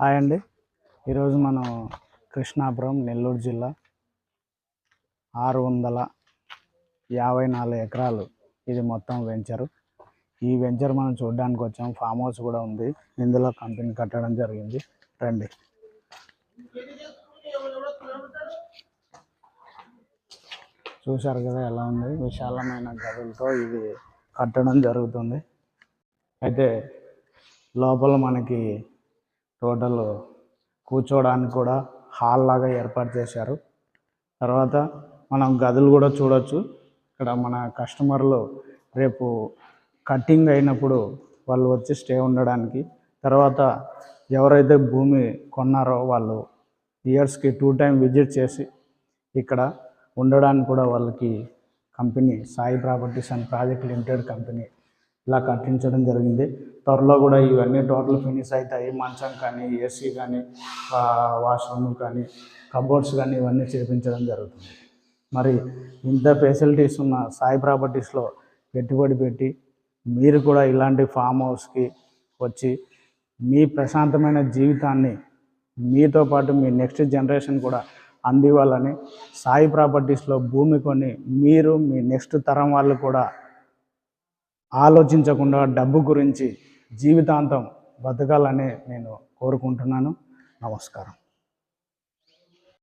Hi అండి. ఈరోజు మనం కృష్ణాపురం నెల్లూరు జిల్లా ఆరు వందల యాభై నాలుగు ఎకరాలు ఇది మొత్తం వెంచరు ఈ వెంచర్ మనం చూడడానికి వచ్చాం. ఫామ్ హౌస్ కూడా ఉంది. ఇందులో కంపెనీ కట్టడం జరిగింది. రండి. చూశారు కదా ఎలా ఉంది? విశాలమైన గదులతో ఇది కట్టడం జరుగుతుంది. అయితే లోపల మనకి టోటల్ కూర్చోవడానికి కూడా హాల్ లాగా ఏర్పాటు చేశారు. తర్వాత మనం గదులు కూడా చూడొచ్చు. ఇక్కడ మన కస్టమర్లు రేపు కటింగ్ అయినప్పుడు వాళ్ళు వచ్చి స్టే ఉండడానికి. తర్వాత ఎవరైతే భూమి కొన్నారో వాళ్ళు ఇయర్స్కి టూ టైం విజిట్ చేసి ఇక్కడ ఉండడానికి కూడా వాళ్ళకి company Sai properties and project limited company ఇలా కట్టించడం జరిగింది. త్వరలో కూడా ఇవన్నీ టోటల్ ఫినిష్ అవుతాయి. మంచం కానీ ఏసీ కానీ వాష్రూమ్ కానీ కబోర్డ్స్ కానీ ఇవన్నీ చేపించడం జరుగుతుంది. మరి ఇంత ఫెసిలిటీస్ ఉన్న సాయి ప్రాపర్టీస్లో పెట్టుబడి పెట్టి మీరు కూడా ఇలాంటి ఫామ్ హౌస్కి వచ్చి మీ ప్రశాంతమైన జీవితాన్ని మీతో పాటు మీ నెక్స్ట్ జనరేషన్ కూడా అందివ్వాలని సాయి ప్రాపర్టీస్లో భూమి కొని మీరు మీ నెక్స్ట్ తరం వాళ్ళు కూడా ఆలోచించకుండా డబ్బు గురించి జీవితాంతం బతకాలని నేను కోరుకుంటున్నాను. నమస్కారం.